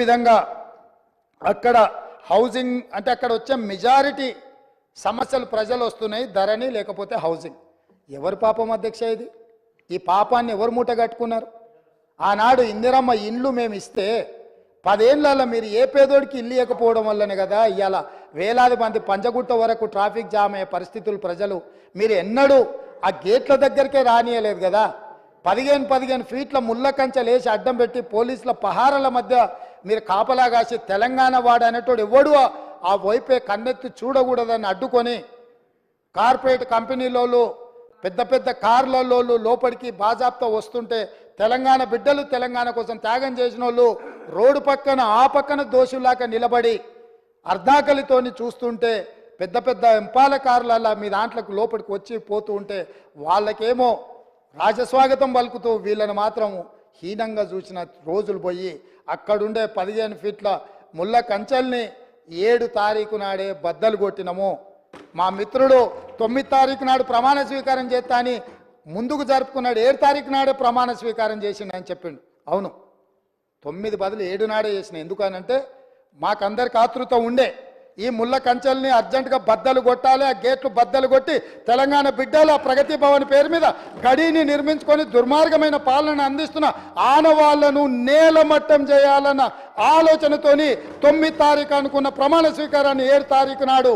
విధంగా అక్కడ హౌసింగ్ అంటే అక్కడ వచ్చే మెజారిటీ సమస్యలు ప్రజలు వస్తున్నాయి ధరని లేకపోతే హౌసింగ్. ఎవరు పాపం అధ్యక్ష ఇది? ఈ పాపాన్ని ఎవరు మూట కట్టుకున్నారు? ఆనాడు ఇందిరమ్మ ఇండ్లు మేము ఇస్తే పదేళ్ళలో మీరు ఏ పేదోడికి ఇల్లు ఇవ్వకపోవడం వల్లనే కదా ఇవాళ వేలాది మంది పంజగుట్ట వరకు ట్రాఫిక్ జామ్ అయ్యే పరిస్థితులు ప్రజలు. మీరు ఎన్నడూ ఆ గేట్ల దగ్గరికే రానియలేదు కదా. పదిహేను పదిహేను ఫీట్ల ముళ్ళ కంచెలు వేసి అడ్డం పెట్టి పోలీసుల పహారల మధ్య మీరు కాపలా కాసి తెలంగాణ వాడు అనేటోడు ఎవడు? ఆ- వైపే కన్నెత్తి చూడకూడదని అడ్డుకొని కార్పొరేట్ కంపెనీలోళ్ళు పెద్ద పెద్ద కార్లలోళ్ళు లోపలికి బాజాబ్తో వస్తుంటే తెలంగాణ బిడ్డలు తెలంగాణ కోసం త్యాగం చేసిన వాళ్ళు రోడ్డు పక్కన ఆ పక్కన దోషులాగా నిలబడి అర్ధాకలితోని చూస్తుంటే పెద్ద పెద్ద ఎంపాల కార్లల్లా మీ దాంట్లోకి లోపలికి వచ్చి పోతూ ఉంటే వాళ్ళకేమో రాజస్వాగతం పలుకుతూ వీళ్ళని మాత్రం హీనంగా చూసిన రోజులు పోయి అక్కడుండే పదిహేను ఫీట్ల ముళ్ళ కంచెల్ని ఏడు తారీఖు నాడే బద్దలు కొట్టినము. మా మిత్రుడు తొమ్మిది తారీఖు నాడు ప్రమాణ స్వీకారం చేస్తా అని ముందుకు జరుపుకున్నాడు. ఏడు తారీఖు నాడే ప్రమాణ స్వీకారం చేసిండు అని చెప్పిండు. అవును. తొమ్మిది బదులు ఏడు నాడే చేసిన. ఎందుకనంటే మాకందరికి ఆతృత ఉండే. ఈ ముళ్ళ కంచెల్ని అర్జెంటుగా బద్దలు కొట్టాలి ఆ గేట్లు బద్దలు కొట్టి తెలంగాణ బిడ్డలు ఆ ప్రగతి భవన్ పేరు మీద గడిని నిర్మించుకొని దుర్మార్గమైన పాలన అందిస్తున్న ఆనవాళ్ళను నేలమట్టం చేయాలన్న ఆలోచనతోని తొమ్మిది తారీఖు అనుకున్న ప్రమాణ స్వీకారాన్ని ఏడు తారీఖు నాడు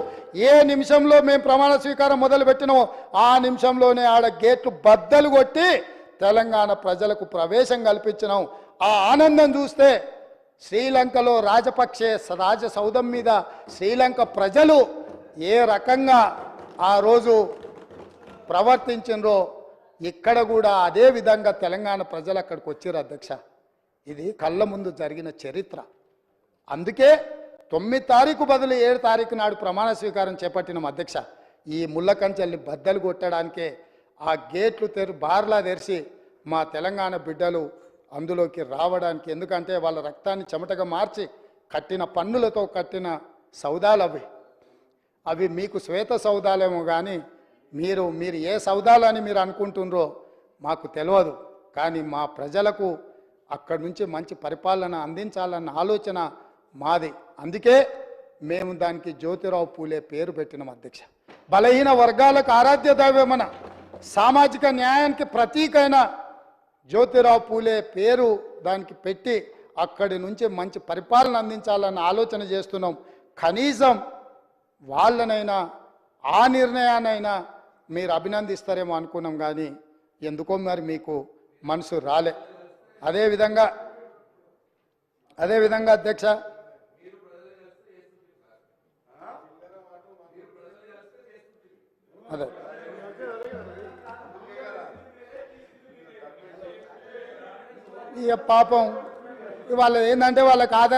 ఏ నిమిషంలో మేము ప్రమాణ స్వీకారం మొదలుపెట్టినామో ఆ నిమిషంలోనే ఆడ గేట్లు బద్దలు కొట్టి తెలంగాణ ప్రజలకు ప్రవేశం కల్పించినాం. ఆ ఆనందం చూస్తే శ్రీలంకలో రాజపక్షే రాజ సౌధం మీద శ్రీలంక ప్రజలు ఏ రకంగా ఆ రోజు ప్రవర్తించినరో ఇక్కడ కూడా అదే విధంగా తెలంగాణ ప్రజలు అక్కడికి వచ్చారు అధ్యక్ష. ఇది కళ్ళ ముందు జరిగిన చరిత్ర. అందుకే తొమ్మిది తారీఖు బదులు ఏడు తారీఖు నాడు ప్రమాణ స్వీకారం చేపట్టిన అధ్యక్ష. ఈ ముళ్ళకంచెల్ని బద్దలు కొట్టడానికే ఆ గేట్లు తెరు బార్లా తెరిచి మా తెలంగాణ బిడ్డలు అందులోకి రావడానికి. ఎందుకంటే వాళ్ళ రక్తాన్ని చెమటగా మార్చి కట్టిన పన్నులతో కట్టిన సౌదాలు అవి. అవి మీకు శ్వేత సౌదాలేమో కానీ మీరు మీరు ఏ సౌదాలని మీరు అనుకుంటున్నారో మాకు తెలియదు కానీ మా ప్రజలకు అక్కడి నుంచి మంచి పరిపాలన అందించాలన్న ఆలోచన మాది. అందుకే మేము దానికి జ్యోతిరావు పూలే పేరు పెట్టినాం అధ్యక్ష. బలహీన వర్గాలకు ఆరాధ్య దైవమన సామాజిక న్యాయానికి ప్రతీకైన జ్యోతిరావు పూలే పేరు దానికి పెట్టి అక్కడి నుంచి మంచి పరిపాలన అందించాలన్న ఆలోచన చేస్తున్నాం. కనీసం వాళ్ళనైనా ఆ నిర్ణయానైనా మీరు అభినందిస్తారేమో అనుకున్నాం కానీ ఎందుకో మరి మీకు మనసు రాలే. అదేవిధంగా అదేవిధంగా అధ్యక్ష. అదే. ఇక పాపం. వాళ్ళ ఏంటంటే వాళ్ళకి ఆధార్